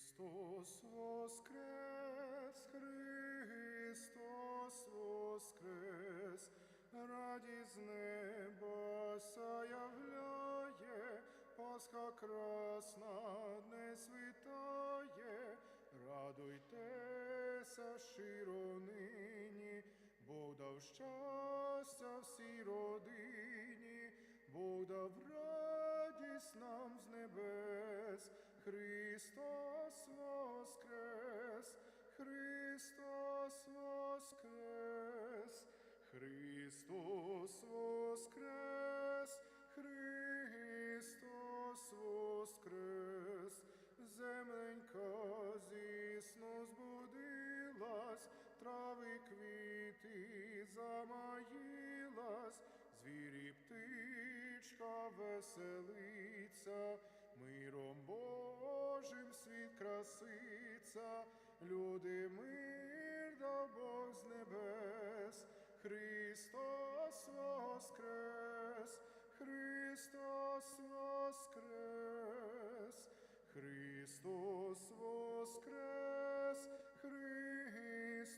Христос воскрес, Христос воскрес, радість неба саявляє, Пасха красна не світає, радуйтеся щиро нині, Бог дав щастя всій родині, Бог дав радість нам з небес, Христос воскрес, Христос воскрес, Христос воскрес, Христос воскрес, земленька зі сну збудилась, трави квіти замаїлась, звірі птичка веселиться, миром Божим світ краситься, люди мир дав Бог з небес, Христос воскрес, Христос воскрес, Христос воскрес, Христос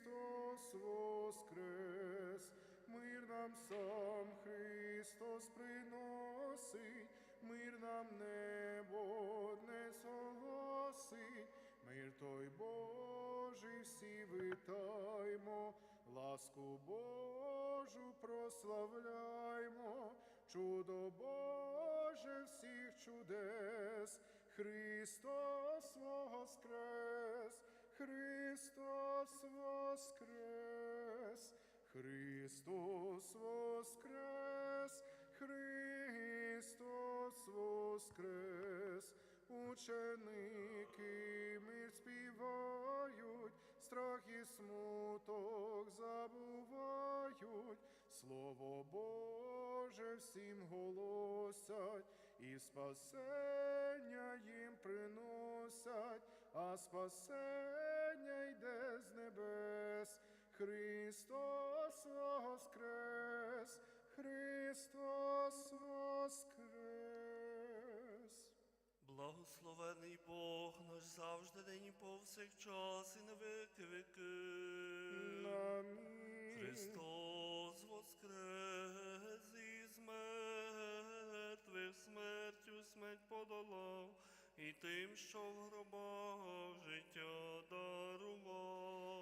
воскрес, мир нам сам Христос приносить, мир нам небо не согласить, мир той Божий всі витаймо, ласку Божу прославляймо, чудо Боже всіх чудес, Христос воскрес, Христос воскрес, Христос воскрес, Христос воскрес, ученики мир співають, страх і смуток забувають, Слово Боже всім голосять, і спасення їм приносять, а спасення йде з небес. Христос воскрес, Христос воскрес. Благословений Бог наш завжди нині повсякчас і на віки віки. Амінь. Христос воскрес із мертвих смертю смерть подолав, і тим, що в гробах життя дарував.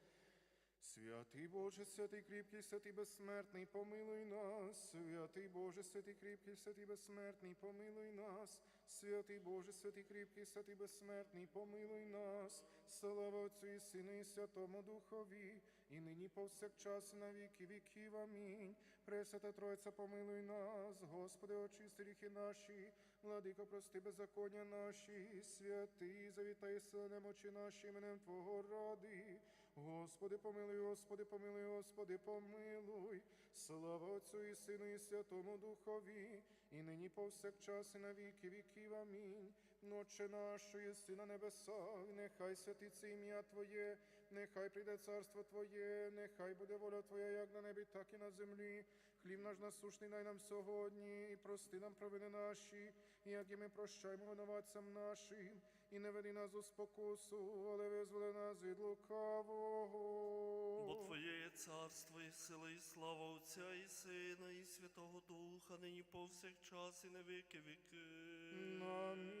Святий Боже, святий кріпкий, святий безсмертний, помилуй нас, святий Боже, святий кріпкий, святий безсмертний, помилуй нас, святий Боже, святий кріпкий, святий безсмертний, помилуй нас, слава Отцю і Сину і Святому Духові, і нині повсякчас і на віки віків. Амінь. Пресвята Тройця, помилуй нас, Господи, очисти ріхи наші, владико, прости беззаконня наші, святий, завітай сила немочі наші іменем Твого ради. Господи, помилуй, Господи, помилуй, Господи, помилуй. Слава Отцю і Сину і Святому Духові, і нині повсякчас і на віки віків. Амінь. Отче наш, що єси на нехай святиться ім'я Твоє, нехай прийде царство Твоє, нехай буде воля Твоя, як на небі, так і на землі. Хліб наш насушний дай нам сьогодні, і прости нам провини наші, як і ми прощаємо винуватцям нашим, і не веди нас у спокусу, але визволи нас від лукавого. Бо Твоє є царство, і сила, і слава Отця, і Сина, і Святого Духа, нині повсякчас, і на віки віки. Амінь.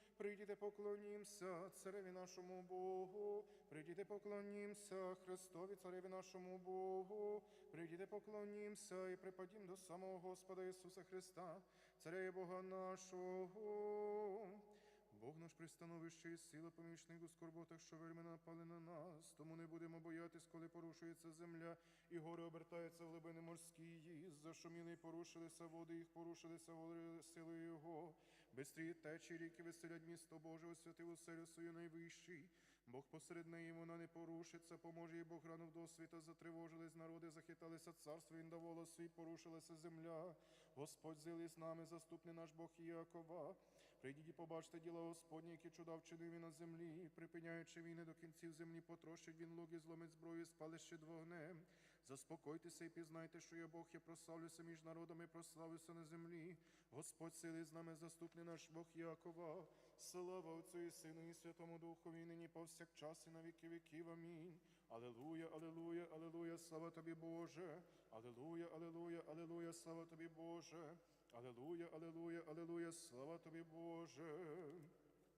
Прийдіте, поклонімся цареві нашому Богу, прийдіте, поклонімся Христові, цареві нашому Богу, прийдіте, поклонімся і припадім до самого Господа Ісуса Христа, царя Бога нашого. Бог наш пристановище і сила помічник у скорботах, що вельми напали на нас. Тому не будемо боятись, коли порушується земля, і гори обертаються в глибини морські. Зашуміли і порушилися води, їх порушилися сили його. Бистрі течі ріки веселять місто Боже, освятив оселю свою найвищий. Бог посеред неї вона не порушиться, поможе їй Бог рано в досвіта, затривожились народи, захиталися царство, він дав волос свій, порушилася земля. Господь зили з нами, заступний наш Бог Іакова. Прийдіть і побачте діла Господні, які чуда вчинив на землі, припиняючи війни до кінців землі, потрощить він луки, зломить зброю, спалище вогнем. Заспокойтеся і пізнайте, що я Бог, я прославлюся між народами, прославлюся на землі. Господь сили з нами, заступний наш Бог Якова. Слава Отцю і Сину і Святому Духові, нині повсякчас і на віки віків. Амінь. Алелуя, алелуя, алелуя, слава тобі, Боже. Алелуя, алелуя, алелуя, слава тобі, Боже. Алелуя, алелуя, алелуя, слава тобі, Боже.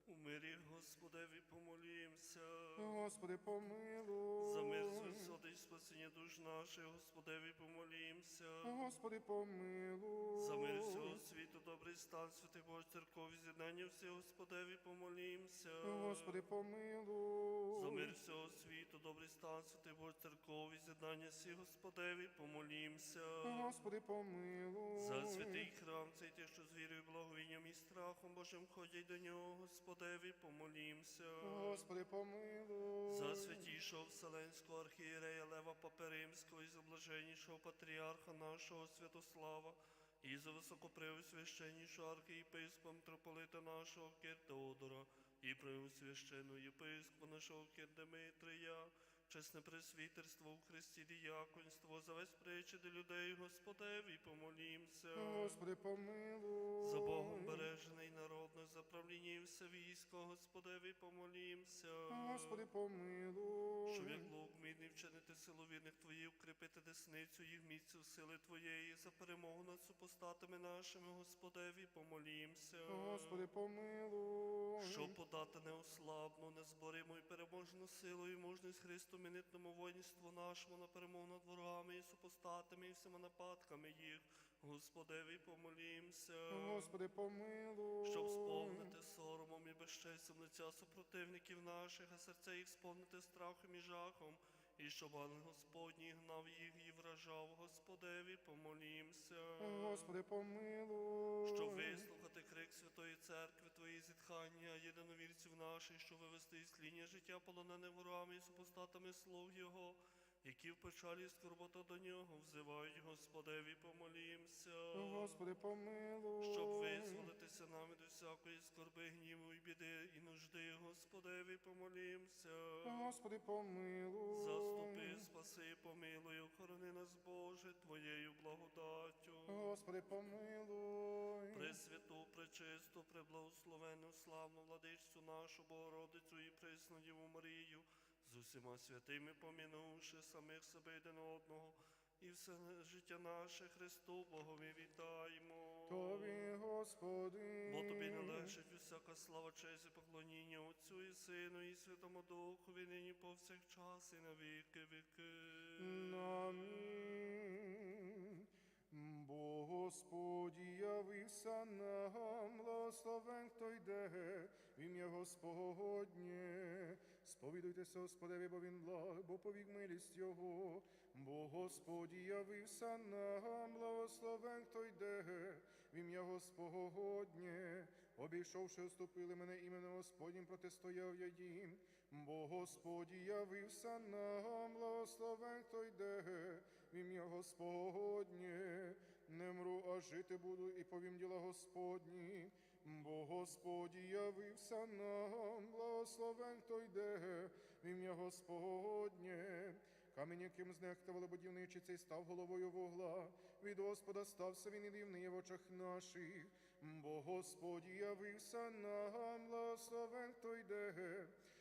У мирі Господеві помолімся. Господи, помилуй. За мир святоти і спасіння душ наших, Господеві помолімся. Господи, помилуй. За мир всього світу, добрий стан, святий Божий церков, з'єднання всіх, Господеві помолімся. Господи, помилуй. За мир всього світу, добрий стан, святий Божий церков, з'єднання всіх, Господеві помолімся. Господи, помилуй. За святий храм, цей ті, що з вірою, благовінням і страхом Божим ходять до нього, Господеві помолімся. Господи, помилуй. За святішого Вселенського архієрея Лева Паперимського і за блаженнішого патріарха нашого Святослава, і за високопреосвященнішого архієпископа митрополита нашого Кир Теодора, і преосвященного єпископа нашого Кир Дмитрія, чесне пресвітерство у Христі діяконство, за весь причини людей, Господеві помолімся. Господи, помилуй. За Богом бережений народне, за правління і все військо, Господеві помолімся. Господи, помилуй. Щоб як лук мідний вчинити силу вірних Твоїх, укріпити десницю їх місцю сили Твоєї, за перемогу над супостатами нашими, Господеві, помолімся. Господи, помилуй. Щоб подати неослабну, незбориму і переможну силу і мужність Христу мінитному воїнству нашому на перемогу над ворогами і супостатами і всіма нападками їх, Господеві, помолімся. Господи, помилуй. Щоб сповнити соромом і безчестям лиця супротивників наших, а серця їх сповнити страхом і жахом, і щоб ангел Господній гнав їх і вражав, Господеві, помолімся. Господи, помилуй. Щоб вислухати крик Святої Церкви, Твої зітхання, єдиновірців наших, щоб вивести із тління життя полонене ворами і супостатами слуг Його, які в печалі скорбота до нього взивають, Господеві, помолімся. Господи, помилуй. Щоб визволитися нам від усякої скорби, гніву і біди і нужди, Господеві, помолімся. Господи, помилуй. Заступи, спаси, помилуй, охорони нас, Боже, Твоєю благодаттю. Господи, помилуй. Пресвяту, пречисту, преблагословену, славну владичцю нашу Богородицю і присну Діву Марію, з усіма святими помінувши самих себе один одного, і все життя наше Христу Богові вітаємо. Тобі, Господи. Бо тобі належить усяка слава, честь і поклоніння Отцю і Сину, і Святому Духові, нині повсякчас і на віки віки. Амінь. Бо Господі явився нам, благословен, хто йде, в ім'я Господнє. Сповідуйтеся, Господеві, бо він благ, бо повік милість Його. Бо Господі явився нам, благословен, хто йде, в ім'я Господнє. Обійшовши, оступили мене іменем Господнім, протистояв я їм. Бо Господі явився нам, благословен, хто йде, в ім'я Господнє. Не мру, а жити буду і повім діла Господні. Бо Господі явився нам, благословен, хто йде, в ім'я Господнє. Камінь, яким знехтували будівничі, цей став головою вугла. Від Господа стався він і дивний в очах наших. Бо Господі явився нам, благословен, хто йде,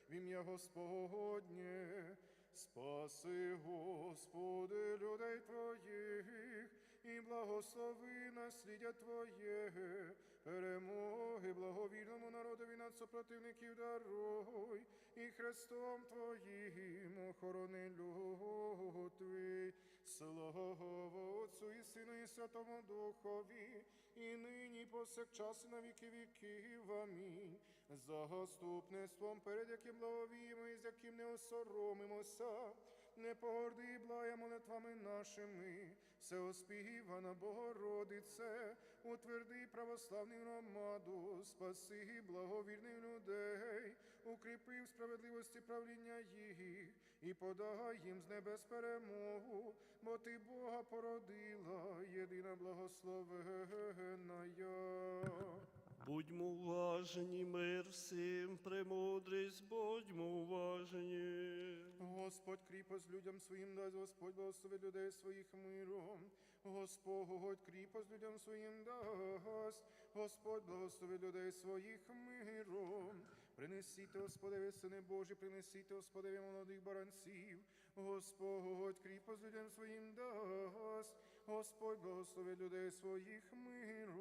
в ім'я Господнє. Спаси, Господи, людей Твоїх, і благослови наслідя Твоє, перемоги Господи, благовірному народові над супротивників даруй, і Христом Твоїм охорони Твій. Слава Отцу і Сину і Святому Духові, і нині повсякчас і на віки віків. Амінь. За заступництвом, перед яким благовіємо і з яким не осоромимося, не погорди благя молитвами нашими, всеоспівана Богородице, утверди православну громаду, спаси благовірних людей, укріпи в справедливості правління їх і подай їм з небес перемогу, бо ти Бога породила, єдина благословенна. Будьмо уважені, мир всім, премудрість, будьмо уважені. Господь кріпость людям своїм дасть, Господь благослови людей своїх миром. Господь кріпость людям своїм дасть, Господь благослови людей своїх миром. Принесіть, Господеві, сини Божі, принесіть, Господеві, молодих баранців. Господь кріпость людям своїм дасть, Господь благослови людей своїх миром.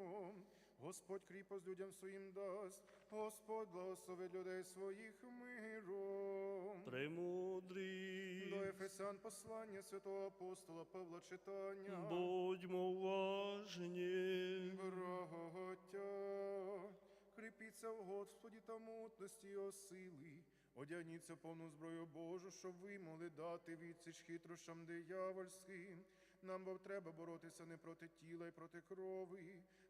Господь кріпость людям своїм дасть, Господь благослови людей своїх миром. Премудрі, До Ефесян послання святого апостола Павла читання. будьмо уважені. Браття, кріпіться в Господі та мутності його сили. Одягніться повну зброю Божу, щоб ви могли дати відсіч хитрощам диявольським. Нам бо треба боротися не проти тіла і проти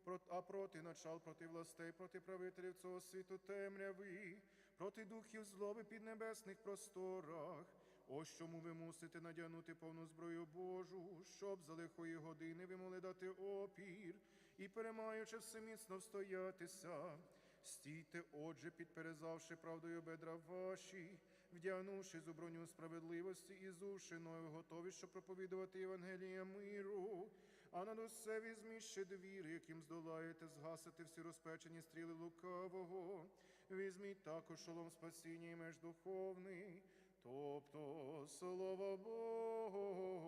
прот- а проти начал, проти властей, проти правителів цього світу темряви, проти духів злоби під небесних просторах. Ось чому ви мусите надягнути повну зброю Божу, щоб за лихої години ви могли дати опір і, перемаючи все міцно встоятися. Стійте, отже, підперезавши правдою бедра ваші, вдягнувши зу броню справедливості і зушиною, готові, щоб проповідувати Євангелія миру. А над усе візьміть ще двір, яким здолаєте згасити всі розпечені стріли лукавого. Візьміть також шолом спасіння і меж духовний, тобто слово Боже.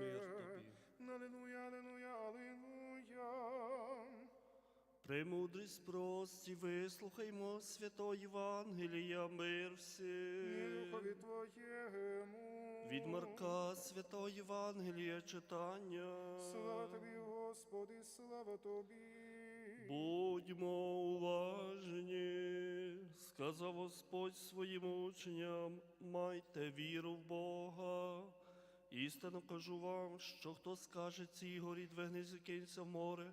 Мир тобі. Аллилуйя, аллилуйя, аллилуйя. Премудрість прості, вислухаймо свято Євангелія, мир всім. Твоєму. Від Марка свято Євангелія читання. Слава Тобі, Господи, слава Тобі. Будьмо уважні, сказав Господь своїм учням, майте віру в Бога. Істинно кажу вам, що хто скаже цій горі, двигнись і кинься в море,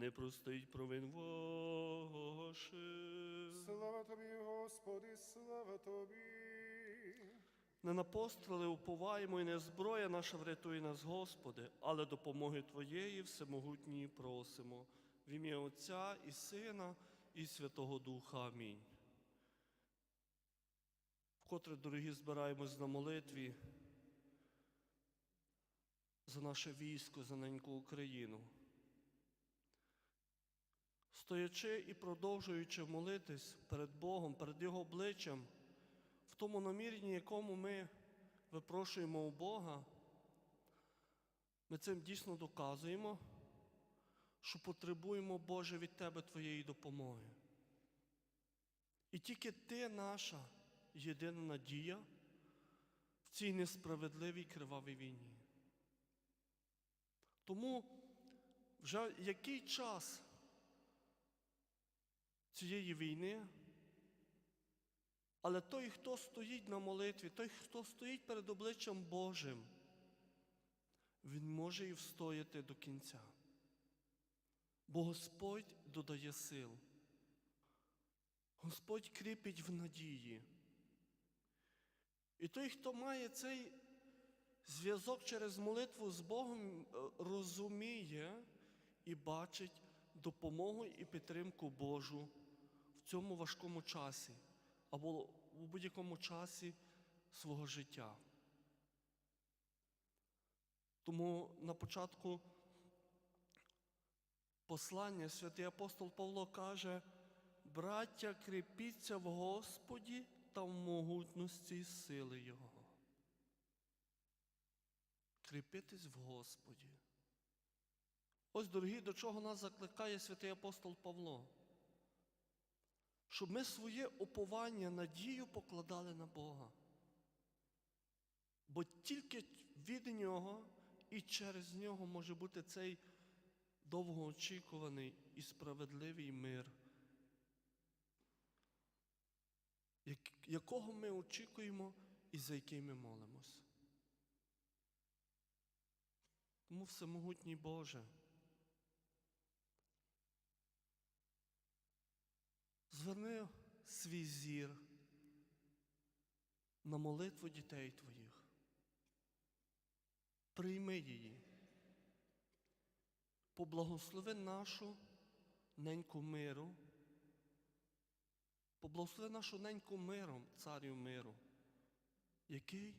не простить провин ваших. Слава Тобі, Господи, слава Тобі. Не на постріли уповаємо, і не зброя наша врятує нас, Господи, але допомоги Твоєї всемогутньої просимо. В ім'я Отця і Сина, і Святого Духа. Амінь. Вкотре, дорогі, збираємось на молитві за наше військо, за неньку Україну. Стоячи і продовжуючи молитись перед Богом, перед Його обличчям, в тому наміренні, якому ми випрошуємо у Бога, ми цим дійсно доказуємо, що потребуємо, Боже, від Тебе Твоєї допомоги. І тільки Ти наша єдина надія в цій несправедливій кривавій війні. Тому вже який час цієї війни, але той, хто стоїть на молитві, той, хто стоїть перед обличчям Божим, він може і встояти до кінця. Бо Господь додає сил. Господь кріпить в надії. І той, хто має цей зв'язок через молитву з Богом, е, розуміє і бачить допомогу і підтримку Божу в цьому важкому часі або у будь-якому часі свого життя. Тому на початку послання святий апостол Павло каже, браття, кріпіться в Господі та в могутності сили Його. Кріпитись в Господі. Ось, дорогі, до чого нас закликає святий апостол Павло. Щоб ми своє уповання, надію покладали на Бога. Бо тільки від Нього і через нього може бути цей довгоочікуваний і справедливий мир, якого ми очікуємо і за який ми молимось. Тому всемогутній Боже. Зверни свій зір на молитву дітей твоїх. Прийми її. Поблагослови нашу неньку миру. Поблагослови нашу неньку миром, царю миру, який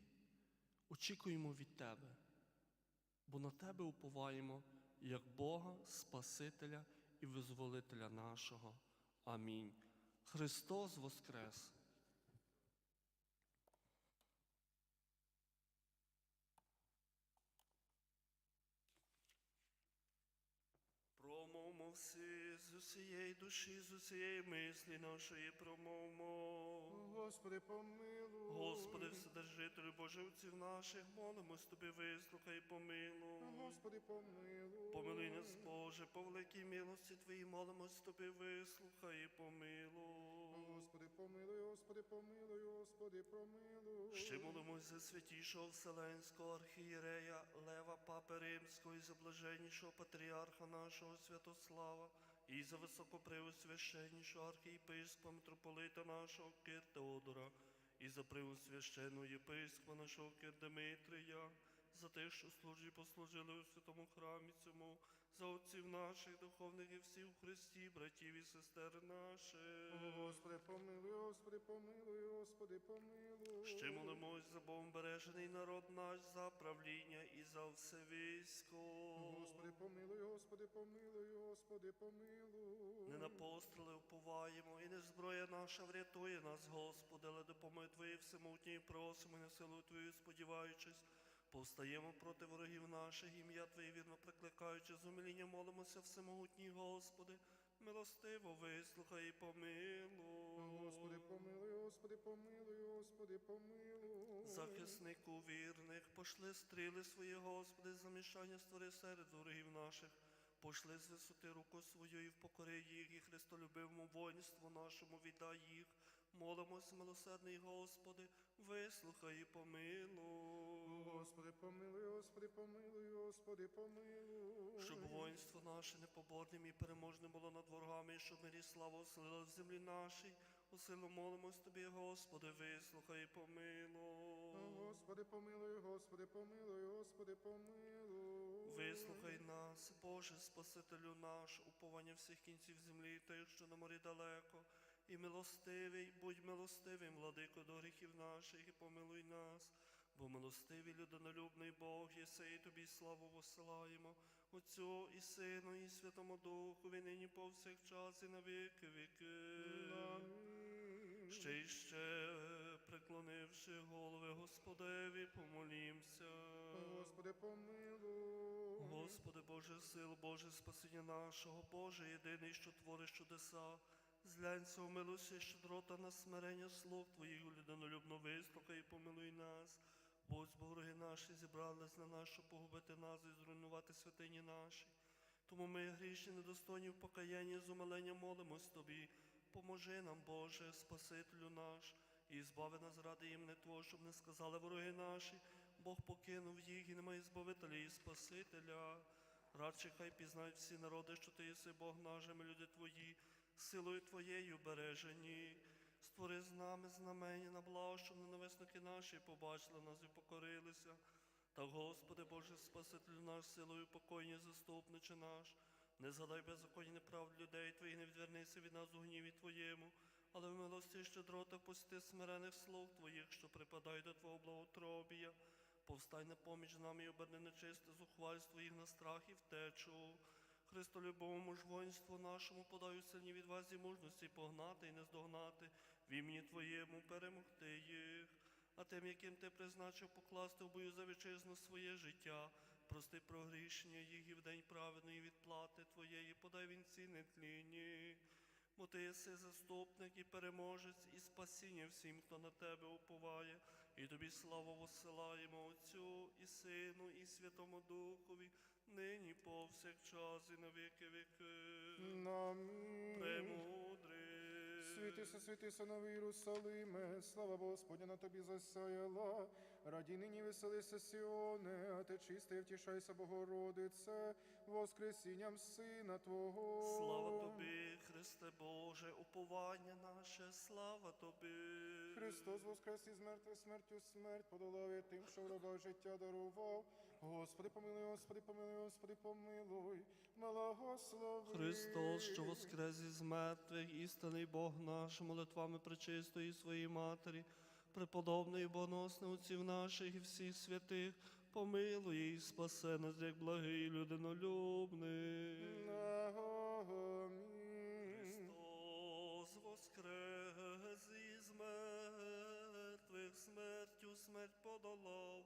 очікуємо від Тебе, бо на Тебе уповаємо як Бога, Спасителя і Визволителя нашого. Амінь. Христос Воскрес! Промовмо всі усієї душі, з усієї мислі нашої промовмо. Господи, помилуй. Господи, Вседержителю Боже отців наших, молимось Тобі, вислухай, помилуй. Господи, помилуй. Помилуй нас, Боже, по великій милості Твоїй, молимось Тобі, вислухай, і помилуй. Господи, помилуй, Господи, помилуй, Господи, помилуй. Ще молимось за святішого Вселенського архієрея Лева Папи Римського і за блаженнішого патріарха нашого Святослава, і за високопреосвященнішого архієпископа митрополита нашого Кир Теодора, і за преосвященного єпископа нашого Кир Димитрія, за те, що служі послужили у святому храмі цьому, за отців наших духовних і всіх у Христі, братів і сестер наших. Господи, помилуй, Господи, помилуй, Господи, помилуй. Ще молимось за Богом бережений народ наш, за правління і за все військо. Господи, помилуй, Господи, помилуй, Господи, помилуй. Не на постріли уповаємо, і не зброя наша врятує нас, Господи, але допомоги Твої всемутній просимо, і на силу Твою сподіваючись. Повстаємо проти ворогів наших, ім'я Твоє вірно прикликаючи, з умилінням молимося всемогутній Господи, милостиво вислухай і помилуй. Господи, помилуй, Господи, помилуй, Господи, помилуй. Захиснику вірних, пошли стріли свої, Господи, замішання створи серед ворогів наших. Пошли з висоти руку свою і впокори їх, і Христолюбивому воїнству нашому віддай їх. Молимось, милосердний Господи, вислухай і помилуй. Господи, помилуй, Господи, помилуй, Господи, помилуй. Щоб воїнство наше непоборним і переможним було над ворогами, і щоб мирі слава оселила в землі нашій. Усилу молимось Тобі, Господи, вислухай і помилуй. Господи, помилуй, Господи, помилуй, Господи, помилуй. Вислухай нас, Боже, Спасителю наш, уповання всіх кінців землі, тих, що на морі далеко, і милостивий, будь милостивим, владико, до гріхів наших, і помилуй нас, бо милостивий, людинолюбний Бог, єси, і тобі славу посилаємо, Отцю і Сину, і Святому Духу, і нині повсякчас, і на віки віки. Ще й ще, преклонивши голови Господеві, помолімся. Господи, помилуй. Господи Боже сил, Боже спасіння нашого, Боже єдиний, що твориш чудеса, зглянься у милості щедрота на смирення слуг Твоїх, людинолюбно вислухай і помилуй нас. Будь вороги наші зібрались на нас, щоб погубити нас і зруйнувати святині наші. Тому ми, грішні, недостойні в покаянні, з умиленням молимось Тобі. Поможи нам, Боже, Спасителю наш, і збави нас ради імени Твого, щоб не сказали вороги наші, Бог покинув їх і немає збавителя і Спасителя. Радше хай пізнають всі народи, що ти єси Бог наш, люди Твої, силою Твоєю бережені. Створи з нами знамення на благо, щоб ненависники наші побачили нас і покорилися. Та, Господи, Боже, Спасителю наш, силою покойні, заступниче наш, не згадай беззаконні неправд людей Твоїх, не відвернися від нас у гніві Твоєму, але в милості щедротах посіти смирених слуг Твоїх, що припадають до Твого благотробія. Повстай на поміч нам і оберни нечисте зухвальство їх на страх і втечу. Христолюбовому ж воїнству нашому подаю сильні відвазі мужності погнати і не здогнати, в імені Твоєму перемогти їх. А тим, яким ти призначив покласти в бою за вітчизну своє життя, прости прогрішення їх і в день праведної відплати Твоєї, подай вінці нетлінні. Бо ти єси заступник і переможець, і спасіння всім, хто на тебе уповає, і тобі славу воссилаємо Отцю і Сину, і Святому Духові, нині повсякчас і на віки віки. Амінь. Премудрий. Світися, світися, новий Єрусалиме, слава Господня на тобі засяяла. Раді нині веселися, Сіоне, а ти чисте, втішайся, Богородице, воскресінням Сина Твого. Слава тобі, Христе Боже, уповання наше, слава тобі. Христос воскрес із мертвих смертю смерть подолав і тим, що в рабах життя дарував. Господи, помилуй, Господи, помилуй, Господи, помилуй, благослови. Христос, що воскрес із мертвих, істинний Бог наш, молитвами пречистої своїй Матері, преподобної боносне отців наших і всіх святих, помилуй і спасе нас, як благий людинолюбний. Амінь. Христос воскрес із мертвих, смертю смерть подолав,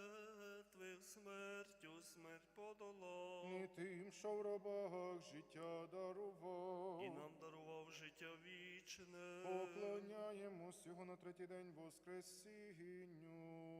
смертю смерть подолав, І тим, що в рабах життя дарував. і нам дарував життя вічне. Поклоняємось його на третій день Воскресінню.